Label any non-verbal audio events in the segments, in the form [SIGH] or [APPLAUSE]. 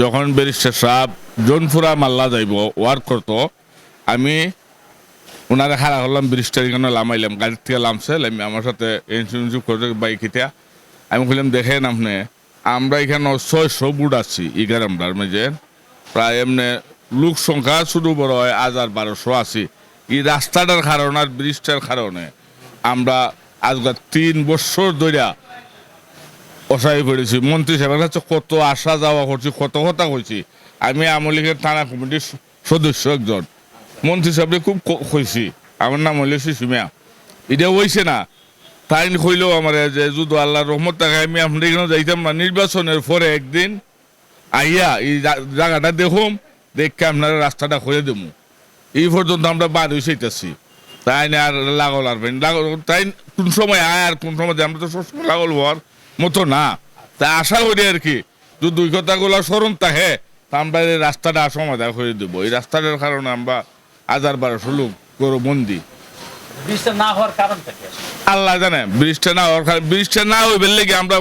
যখন ব্যারিস্টার সাহেব জোনপুরা মাল্লা যাইব ওয়ার্ক করতো, আমি ওনারা খারাপ হলাম ব্রিজটার এখানে লামাইলাম, গাড়ির থেকে লামছে লামি আমার সাথে ইন্স্যুরেন্স করে বাইকিটা আমি বললাম দেখেন আপনি, আমরা এখানে ছয়শো বুট আছি, এগার আমরার মাঝে প্রায় এমনি লোক সংখ্যা শুধু বড় হয়, হাজার বারোশো আছি। এই রাস্তাটার কারণে আর ব্রিজটার কারণে আমরা আজকাল তিন বছর ধরিয়া অসহায় পড়েছি মন্ত্রী সাহেবের কাছে কত আসা যাওয়া করছি, কত কথা কইছি। আমি আমলিগের থানা কমিটির সদস্য একজন। মন্ত্রী সাহেবকে খুব কইছি। আমার নাম হইলে শিশুমিয়া এটা হইছে না। তাই কইলেও আমার যে, যদি আল্লাহ রহমত থাকে, আমি আপনাদের এখানে যাইতাম না। নির্বাচনের পরে একদিন আইয়া এই জায়গাটা দেখুম, দেখে আপনারা রাস্তাটা করে দেবো এই পর্যন্ত আমরা বাদ হয়েছি তাই না আর লাগল আর তাই কোন সময় আয় আর কোন সময় আমরা তো সবসময় লাগল হওয়ার। মতো না। তাই আশা করি আর কি যদি দুই কথাগুলো স্মরণ থাকে তা আমরা এই রাস্তাটা সমাধান করে দেবো। এই রাস্তাটার কারণে আমরা হাজার বারোশো লোক করো কি? আল্লাহ জানে ব্রিজটা না হওয়ার কারণে- ব্রিজটা না হইবে লেগে আমরা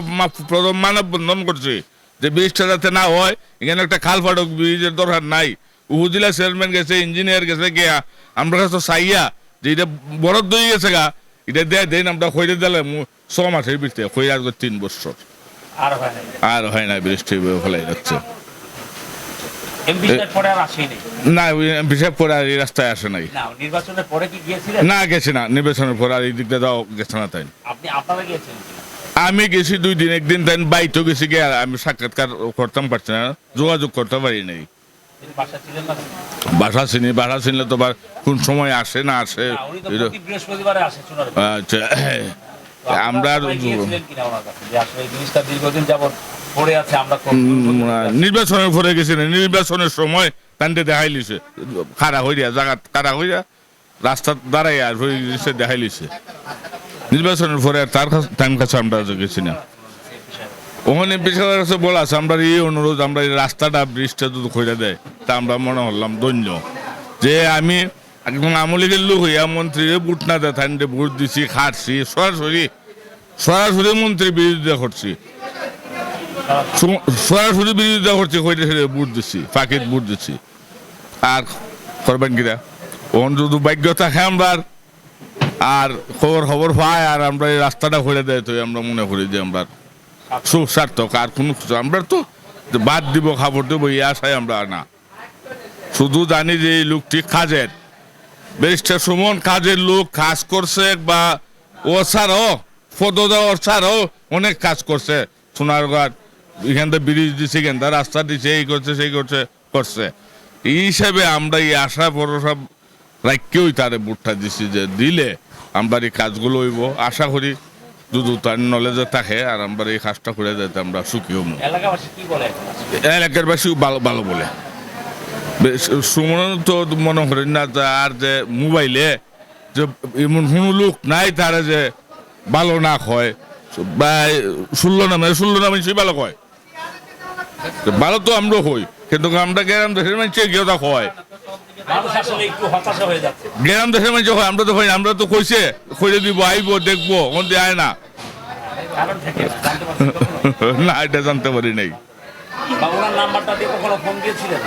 প্রথম মানব বন্ধন করছি যে ব্রিজটা যাতে না হয় এখানে একটা খাল ফাটক ব্রিজের দরকার নাই। উপজেলা চেয়ারম্যান গেছে ইঞ্জিনিয়ার গেছে গিয়া আমরা কাছে চাইয়া যে এটা বরদ হয়ে গেছে গা এটা দেয় দেন আমরা খৈরে দিলে মু- ছ মাসের বৃষ্টি খৈ আজকে তিন বছর আর হয় হয় না বৃষ্টি ফেলাই যাচ্ছে। না বিশেষ করে আর এই রাস্তায় আসে নাই। না নির্বাচনের পরে কি গিয়েছিলেন? না গেছে না। নির্বাচনের পর আর এই দিকটা যাও গেছে না তাই। আপনি আপনারা গিয়েছেন? আমি গেছি দুই দিন একদিন তাই বাইতো গেছি গিয়ে আর আমি সাক্ষাৎকার করতাম পারছি না। যোগাযোগ করতে পারি নাই। বাসা চিনি বাসা চিনলে তো কোন সময় আসে না আসে আচ্ছা আমরা নির্বাচনের পরে গেছি না নির্বাচনের সময় তান্ডে দেখাই লিছে খারা হইয়া জায়গা খারা হইয়া রাস্তা দাঁড়াই আর হয়ে দেখাই লিছে। নির্বাচনের পরে আর তার টাইম কাছে আমরা গেছি না ওখানে বিষয়ের কাছে বলা আছে আমরা এই অনুরোধ আমরা এই রাস্তাটা ব্রিজটা যদি করে দেয় তা আমরা মনে হলাম ধন্য। যে আমি একদম আমলিগের লোক হইয়া মন্ত্রী বুট না তাইনতে ভোট দিছি, খাটছি, সরাসরি সরাসরি মন্ত্রী বিরোধিতা করছি। সরাসরি বিরোধিতা করছি, কইতে সেটা বুট দিছি ফাঁকিত বুট দিছি। আর করবেন কিনা ওখান যদি ভাগ্য থাকে আমরা আর খবর খবর পায়, আর আমরা এই রাস্তাটা করে দেয়, তো আমরা মনে করি যে আমরা সুস্বার্থক আর কোনো কিছু আমরা তো বাদ দিব, খাবার দেবো, এই আশায় আমরা না। শুধু জানি যে এই লোকটি কাজের। ব্যারিস্টার সুমন কাজের লোক কাজ করছে বা ও ছাড়াও পদদা ওর ছাড়াও অনেক কাজ করছে। সোনারঘাট এখান থেকে ব্রিজ দিছে এখান থেকে রাস্তা দিছে এই করছে সেই করছে করছে। এই হিসাবে আমরা এই আশা ভরসা রাখকেই তারে বুটটা দিছি যে দিলে আমরা এই কাজগুলো হইব। আশা করি যদি তার নলেজে থাকে আর আমরা এই কাজটা করে যেতে আমরা সুখী হব এলাকাবাসী কি বলে? এলাকার বাসী ভালো ভালো বলে। সুমন তো মনে করেন না আর যে মোবাইলে যে এমন কোনো লোক নাই তারা যে ভালো না কয়। বা শুনলো না মানে শুনলো না মানে সে ভালো কয়। তো ভালো তো আমরা হই কিন্তু আমরা গ্রাম দেশের মানুষ কেউ তা হয়ে গ্রাম দেশের মানুষ হয় আমরা তো কই আমরা তো কইছে কইলে দিব আইব দেখব ওখান আয় না? [LAUGHS] না এটা জানতে পারি নাই। বা নাম্বারটা দিয়ে কখনো ফোন দিয়েছিলেন?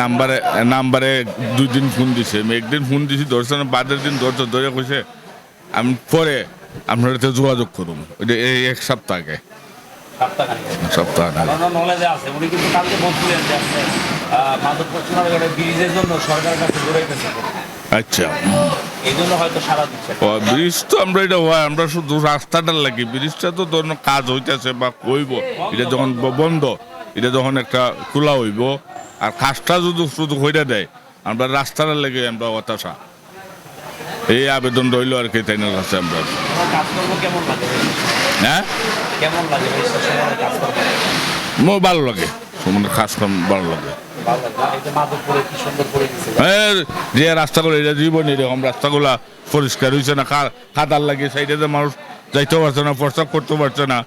নাম্বারে নাম্বারে দুই দিন ফোন দিছে। আমি একদিন ফোন দিছি ধরছে না বাদের দিন ধরছে ধরে কইছে আমি পরে আপনার সাথে যোগাযোগ করুন এই এক সপ্তাহ আগে। সপ্তাহ আচ্ছা। ব্রিজ তো আমরা এটা হয় আমরা শুধু রাস্তাটার লাগি। ব্রিজটা তো ধরুন কাজ হইতেছে বা কইব এটা যখন বন্ধ এটা যখন একটা খোলা হইব আর কাজটা যদি শুধু হইতে দেয়। আমরা রাস্তাটার লেগে আমরা হতাশা। এই আবেদন রইল আর কি তাই না কাছে আমরা। কাজকর্ম হ্যাঁ? কাজকর্ম? ভালো লাগে। সুমনের কাজ কাম ভালো লাগে। যে রাস্তাগুলো এটা জীবন এরকম রাস্তাগুলা পরিষ্কার হয়েছে না খাতার লাগে সাইডে যে মানুষ যাইতে পারছে না প্রস্তাব করতে পারছে না।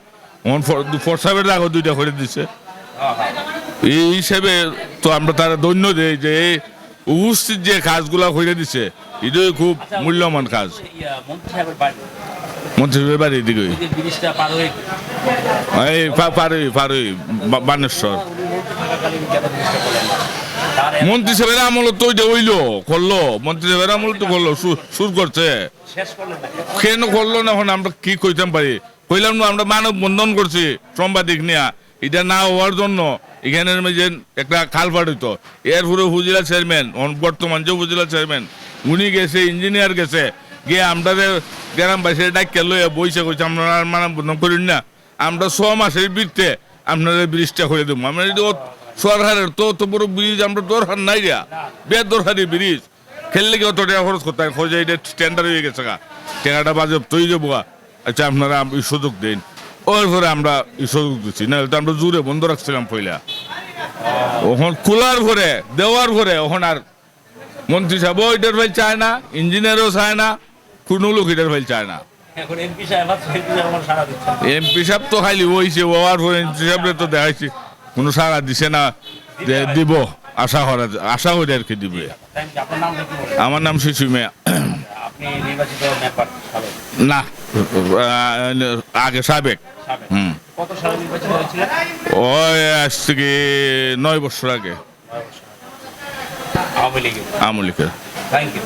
মন প্রস্তাবের আগে দুইটা করে দিছে। এই হিসেবে তো আমরা তারা দৈন্য দেই যে উপস্থিত যে কাজগুলা করে দিছে, এটাই খুব মূল্যবান কাজ। মন্ত্রী মন্ত্রীর এই হয়ে মন্ত্রী মন্ত্রী করছে। কেন করল না এখন আমরা কি কইতাম পারি? কইলাম আমরা মানব বন্ধন করছি, সাংবাদিক নিয়া। এটা না হওয়ার জন্য এখানের মধ্যে একটা খালপাট হইতো। এরপরে হুজিলা চেয়ারম্যান বর্তমান যে হুজিলা চেয়ারম্যান, উনি গেছে, ইঞ্জিনিয়ার গেছে, গিয়ে আমরা গ্রামবাসী ডাক্তার লইয়া বইসে কইছে আর মানব বন্ধন না। আমরা ছ মাসের বৃত্তে আপনাদের ব্রিজটা করে দেবো। আমরা সরকারের তো অত বড় ব্রিজ, আমরা দরকার নাই রা। বেদ দরকারি ব্রিজ। খেললে কি অত টাকা খরচ করতে হয়? খোঁজে এটা স্ট্যান্ডার্ড হয়ে গেছে গা। টাকাটা বাজে তৈরি যাব আচ্ছা আপনারা সুযোগ দিন। ওর পরে আমরা সুযোগ দিচ্ছি না তো আমরা জুড়ে বন্ধ রাখছিলাম পয়লা। ওখন খোলার পরে দেওয়ার পরে ওখন আর মন্ত্রী সাহেব এটার ভাই চায় না ইঞ্জিনিয়ারও চায় না কোনো লোক এটার ভাই চায় না। এমপি সাহেব সাহেব সাহেব তো খালি হইছে হওয়ার পরে এমপি সাহেবরে তো দেখাইছি কোনো সারা দিছে না যে দিব আশা করা আশা করে আর কি দিবে? আমার নাম শিশু মেয়া। আপনি নির্বাচিত না আগে সাবেক। হুম। ওই আজ কি নয় বছর আগে। আওয়ামী লীগের। আমলিকের থ্যাংক ইউ